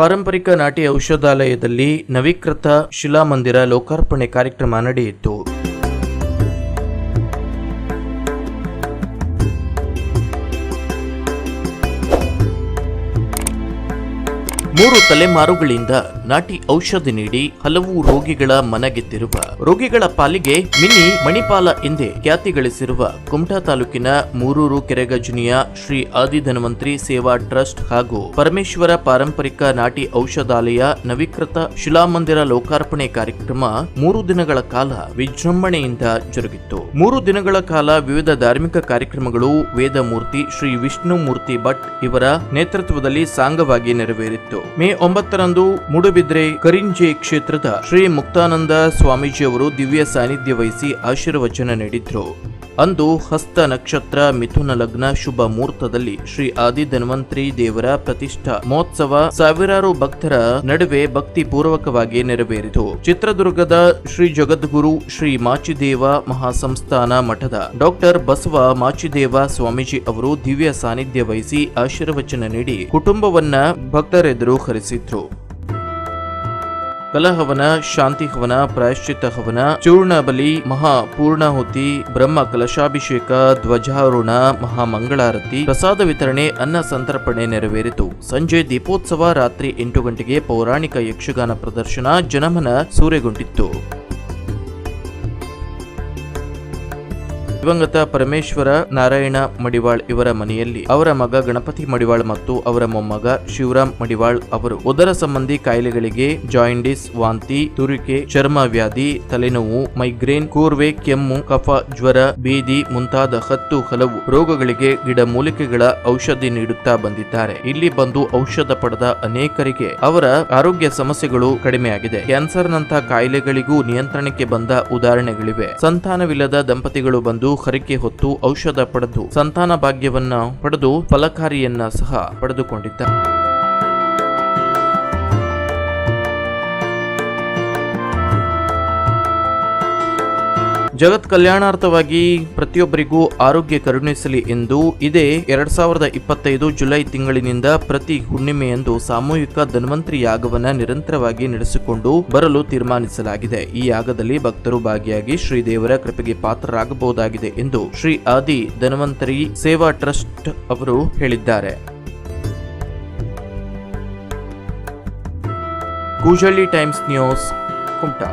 ಪಾರಂಪರಿಕ ನಾಟಿ ಔಷಧಾಲಯದಲ್ಲಿ ನವೀಕೃತ ಶಿಲಾಮಂದಿರ ಲೋಕಾರ್ಪಣೆ ಕಾರ್ಯಕ್ರಮ ನಡೆಯಿತು. ಮೂರು ತಲೆಮಾರುಗಳಿಂದ ನಾಟಿ ಔಷಧಿ ನೀಡಿ ಹಲವು ರೋಗಿಗಳ ಮನಗೆದ್ದಿರುವ ರೋಗಿಗಳ ಪಾಲಿಗೆ ಮಿನಿ ಮಣಿಪಾಲ ಎಂದೇ ಖ್ಯಾತಿ ಗಳಿಸಿರುವ ಕುಮಟಾ ತಾಲೂಕಿನ ಮೂರೂರು ಕೆರೆಗಜನಿಯ ಶ್ರೀ ಆದಿಧನವಂತ್ರಿ ಸೇವಾ ಟ್ರಸ್ಟ್ ಹಾಗೂ ಪರಮೇಶ್ವರ ಪಾರಂಪರಿಕ ನಾಟಿ ಔಷಧಾಲಯ ನವೀಕೃತ ಶಿಲಾಮಂದಿರ ಲೋಕಾರ್ಪಣೆ ಕಾರ್ಯಕ್ರಮ ಮೂರು ದಿನಗಳ ಕಾಲ ವಿಜೃಂಭಣೆಯಿಂದ ಜರುಗಿತ್ತು. ಮೂರು ದಿನಗಳ ಕಾಲ ವಿವಿಧ ಧಾರ್ಮಿಕ ಕಾರ್ಯಕ್ರಮಗಳು ವೇದಮೂರ್ತಿ ಶ್ರೀ ವಿಷ್ಣುಮೂರ್ತಿ ಭಟ್ ಇವರ ನೇತೃತ್ವದಲ್ಲಿ ಸಾಂಗವಾಗಿ ನೆರವೇರಿತ್ತು. ಮೇ ಒಂಬತ್ತರಂದು ಮೂಡುಬಿದ್ರೆ ಕರಿಂಜೆ ಕ್ಷೇತ್ರದ ಶ್ರೀ ಮುಕ್ತಾನಂದ ಸ್ವಾಮೀಜಿಯವರು ದಿವ್ಯ ಸಾನ್ನಿಧ್ಯ ವಹಿಸಿ ಆಶೀರ್ವಚನ ನೀಡಿದ್ರು. ಅಂದು ಹಸ್ತ ನಕ್ಷತ್ರ ಮಿಥುನ ಲಗ್ನ ಶುಭ ಮುಹೂರ್ತದಲ್ಲಿ ಶ್ರೀ ಆದಿ ಧನ್ವಂತ್ರಿ ದೇವರ ಪ್ರತಿಷ್ಠಾ ಮಹೋತ್ಸವ ಸಾವಿರಾರು ಭಕ್ತರ ನಡುವೆ ಭಕ್ತಿ ಪೂರ್ವಕವಾಗಿ ನೆರವೇರಿತು. ಚಿತ್ರದುರ್ಗದ ಶ್ರೀ ಜಗದ್ಗುರು ಶ್ರೀ ಮಾಚಿದೇವ ಮಹಾಸಂಸ್ಥಾನ ಮಠದ ಡಾಕ್ಟರ್ ಬಸವ ಮಾಚಿದೇವ ಸ್ವಾಮೀಜಿ ಅವರು ದಿವ್ಯ ಸಾನ್ನಿಧ್ಯ ವಹಿಸಿ ಆಶೀರ್ವಚನ ನೀಡಿ ಕುಟುಂಬವನ್ನ ಭಕ್ತರೆದುರು ಹರಿಸಿದ್ರು. ಕಲಹವನ ಶಾಂತಿ ಹವನ ಪ್ರಾಯಶ್ಚಿತ್ತ ಹವನ ಚೂರ್ಣ ಬಲಿ, ಮಹಾ ಪೂರ್ಣಾಹುತಿ, ಬ್ರಹ್ಮ ಕಲಶಾಭಿಷೇಕ, ಧ್ವಜಾರೋಹಣ ಮಹಾಮಂಗಳಾರತಿ ಪ್ರಸಾದ ವಿತರಣೆ, ಅನ್ನ ಸಂತರ್ಪಣೆ ನೆರವೇರಿತು. ಸಂಜೆ ದೀಪೋತ್ಸವ ರಾತ್ರಿ ಎಂಟು ಗಂಟೆಗೆ ಪೌರಾಣಿಕ ಯಕ್ಷಗಾನ ಪ್ರದರ್ಶನ, ಜನಮನ ಸೂರೆಗೊಂಡಿತ್ತು. ದಿವಂಗತ ಪರಮೇಶ್ವರ ನಾರಾಯಣ ಮಡಿವಾಳ್ ಇವರ ಮನೆಯಲ್ಲಿ ಅವರ ಮಗ ಗಣಪತಿ ಮಡಿವಾಳ್ ಮತ್ತು ಅವರ ಮೊಮ್ಮಗ ಶಿವರಾಮ್ ಮಡಿವಾಳ್ ಅವರು. ಉದರ ಸಂಬಂಧಿ ಕಾಯಿಲೆಗಳಿಗೆ ಜಾಯಿಂಡಿಸ್, ವಾಂತಿ, ತುರಿಕೆ, ಚರ್ಮ ವ್ಯಾಧಿ, ತಲೆನೋವು, ಮೈಗ್ರೇನ್, ಕೂರ್ವೆ, ಕೆಮ್ಮು, ಕಫ, ಜ್ವರ, ಬೀದಿ ಮುಂತಾದ ಹತ್ತು ಹಲವು ರೋಗಗಳಿಗೆ ಗಿಡಮೂಲಿಕೆಗಳ ಔಷಧಿ ನೀಡುತ್ತಾ ಬಂದಿದ್ದಾರೆ. ಇಲ್ಲಿ ಬಂದು ಔಷಧ ಪಡೆದ ಅನೇಕರಿಗೆ ಅವರ ಆರೋಗ್ಯ ಸಮಸ್ಯೆಗಳು ಕಡಿಮೆಯಾಗಿದೆ. ಕ್ಯಾನ್ಸರ್ನಂತಹ ಕಾಯಿಲೆಗಳಿಗೂ ನಿಯಂತ್ರಣಕ್ಕೆ ಬಂದ ಉದಾಹರಣೆಗಳಿವೆ. ಸಂತಾನವಿಲ್ಲದ ದಂಪತಿಗಳು ಬಂದು ಹರಕೆ ಹೊತ್ತು ಔಷಧ ಪಡೆದು ಸಂತಾನ ಭಾಗ್ಯವನ್ನ ಪಡೆದು ಫಲಕಾರಿಯನ್ನ ಸಹ ಪಡೆದುಕೊಂಡಿದ್ದಾರೆ. ಜಗತ್ ಕಲ್ಯಾಣಾರ್ಥವಾಗಿ ಪ್ರತಿಯೊಬ್ಬರಿಗೂ ಆರೋಗ್ಯ ಕರುಣಿಸಲಿ ಎಂದು ಇದೇ ಎರಡ್ ಸಾವಿರದ ಇಪ್ಪತ್ತೈದು ಜುಲೈ ತಿಂಗಳಿನಿಂದ ಪ್ರತಿ ಹುಣ್ಣಿಮೆಯಂದು ಸಾಮೂಹಿಕ ಧನ್ವಂತರಿ ಯಾಗವನ್ನ ನಿರಂತರವಾಗಿ ನಡೆಸಿಕೊಂಡು ಬರಲು ತೀರ್ಮಾನಿಸಲಾಗಿದೆ. ಈ ಯಾಗದಲ್ಲಿ ಭಕ್ತರು ಭಾಗಿಯಾಗಿ ಶ್ರೀದೇವರ ಕೃಪೆಗೆ ಪಾತ್ರರಾಗಬಹುದಾಗಿದೆ ಎಂದು ಶ್ರೀ ಆದಿ ಧನ್ವಂತರಿ ಸೇವಾ ಟ್ರಸ್ಟ್ ಅವರು ಹೇಳಿದ್ದಾರೆ. Koojalli times news, Kumta.